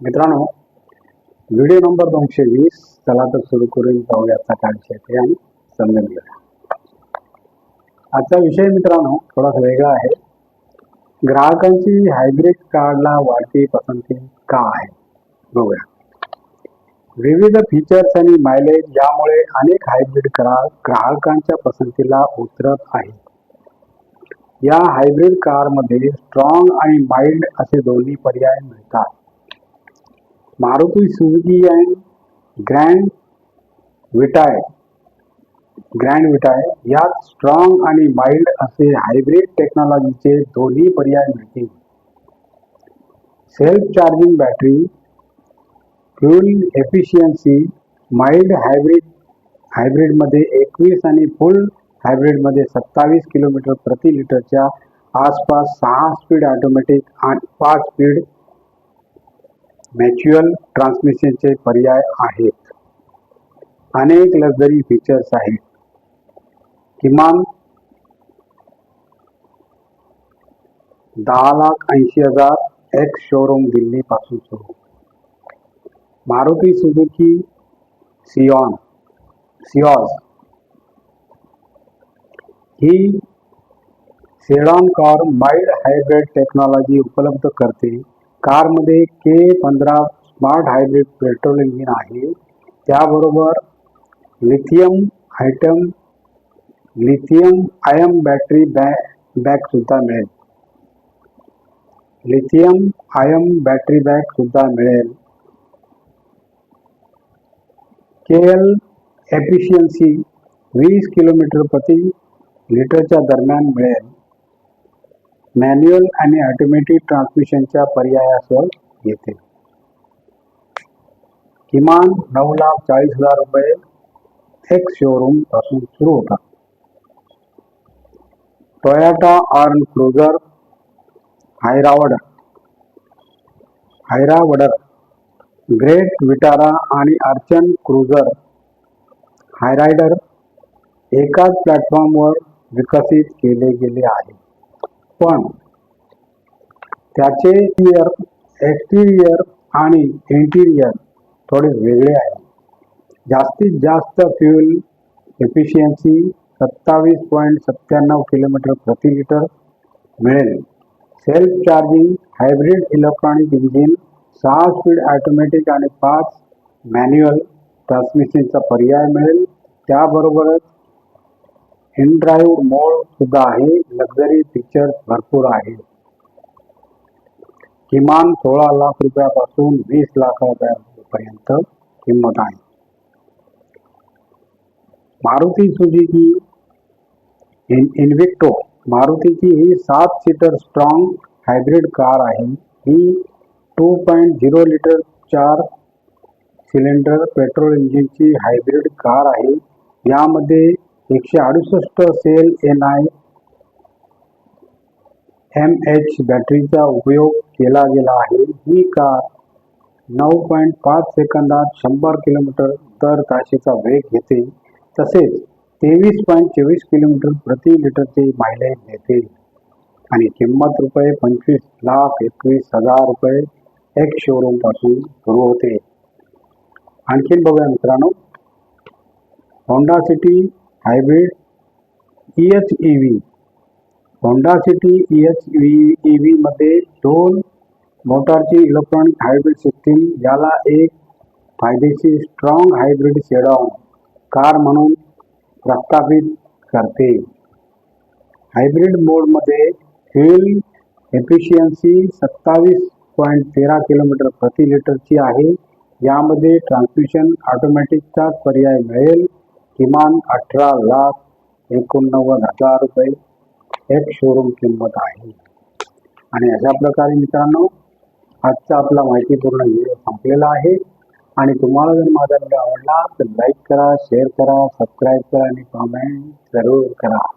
मित्रांनो video number दोनशे वीस. चला तर सुरू करून जाऊयाचा काय विषय ते आणि समजून घेऊया आजचा विषय मित्रांनो थोडासा वेगळा आहे. ग्राहकांची हायब्रिड कार्डला वाढती पसंती का आहे? बघूया. विविध फीचर्स आणि मायलेज यामुळे अनेक हायब्रिड कार ग्राहकांच्या पसंतीला उतरत आहे. या हायब्रिड कारमध्ये स्ट्रॉंग आणि माइल्ड असे दोन्ही पर्याय मिळतात. Maruti Suzuki and Grand Vitara. Grand Vitara यात स्ट्रॉंग आणि माइल्ड असे हायब्रिड टेक्नॉलॉजीचे दोन्ही पर्याय मिळतील. Self charging battery fuel efficiency mild hybrid हायब्रिडमध्ये एकवीस आणि फुल हायब्रिडमध्ये सत्तावीस किलोमीटर प्रति लिटरच्या आसपास सहा स्पीड ऑटोमॅटिक आणि पाच स्पीड मॅच्युअल ट्रान्समिशनचे पर्याय आहेत. अनेक लक्झरी फीचर्स आहेत. किमान दहा लाख ऐंशी हजार एक्स शोरूम दिल्लीपासून सुरू. मारुती सुझुकी सियॉन सियॉज ही sedan car mild hybrid technology उपलब्ध करते. कारमध्ये के पंधरा स्मार्ट हायब्रिड पेट्रोल इंजिन आहे. त्याबरोबर lithium item lithium ion battery बॅ बॅगसुद्धा मिळेल. लिथियम आयम बॅटरी बॅगसुद्धा मिळेल. के एल एफिशियन्सी वीस किलोमीटर प्रति लिटरच्या दरम्यान मिळेल. मॅन्युअल आणि ऑटोमॅटिक ट्रान्समिशनच्या पर्यायासह येते किमान नऊ लाख चाळीस हजार रुपये एक्स शोरूमपासून सुरू होतात. टोयाटा आर्न क्रुझर हायरावड हायरावडर ग्रेट विटारा आणि अर्चन क्रुझर हायरायडर एकाच प्लॅटफॉर्मवर विकसित केले गेले आहे पण त्याचे इयर एक्सटिरियर आणि इंटिरियर थोडे वेगळे आहे जास्तीत जास्त फ्यूल एफिशियन्सी सत्तावीस पॉईंट सत्त्याण्णव किलोमीटर प्रति लिटर मिळेल. Self charging hybrid electronic engine सहा स्पीड ॲटोमॅटिक आणि पाच मॅन्युअल ट्रान्समिशनचा पर्याय मिळेल. त्याबरोबरच इन ड्राईव्ह मोड सुद्धा आहे. लक्झरी फीचर्स भरपूर आहे. किमान सोळा लाख रुपयापासून वीस लाख रुपयापर्यंत किंमत आहे. मारुती सुझुकी इन इन्व्हिक्टो मारुतीची ही सात सीटर स्ट्रॉंग हायब्रिड कार आहे. ही टू पॉईंट झिरो लिटर चार सिलेंडर पेट्रोल इंजिनची हायब्रिड कार आहे. यामध्ये एकशे अडुसष्ट cell N I M H बॅटरीचा उपयोग केला गेला आहे. ही कार नऊ पॉईंट पाच सेकंदात शंभर किलोमीटर दर ताशीचा वेग घेते. तसेच तेवीस पॉईंट चोवीस किलोमीटर प्रति लिटरचे मायलेज देते. आणि किंमत रुपये पंचवीस लाख एकवीस हजार रुपये एक शोरूमपासून सुरू होते. आणखीन बघूया मित्रांनो. Honda City hybrid E H E V Honda City E H V E व्हीमध्ये दोन मोटारची इलेक्ट्रॉनिक हायब्रिड सिस्टीम याला एक फायदेशीर स्ट्रॉंग हायब्रिड सेडॉन कार म्हणून प्रस्थापित करते. हायब्रिड मोडमध्ये फ्युल एफिशियन्सी सत्तावीस पॉईंट तेरा किलोमीटर प्रति लिटरची आहे. यामध्ये ट्रान्समिशन ऑटोमॅटिकचा पर्याय मिळेल. किमान अठरा लाख एकोणनव्वद हजार रुपये एक शोरूम किंमत आहे. आणि अशा प्रकारे मित्रांनो आजचा आपला माहितीपूर्ण व्हिडिओ संपलेला आहे. आणि तुम्हाला जर माझा व्हिडिओ आवडला तर लाईक करा शेअर करा सबस्क्राईब करा आणि कॉमेंट जरूर करा.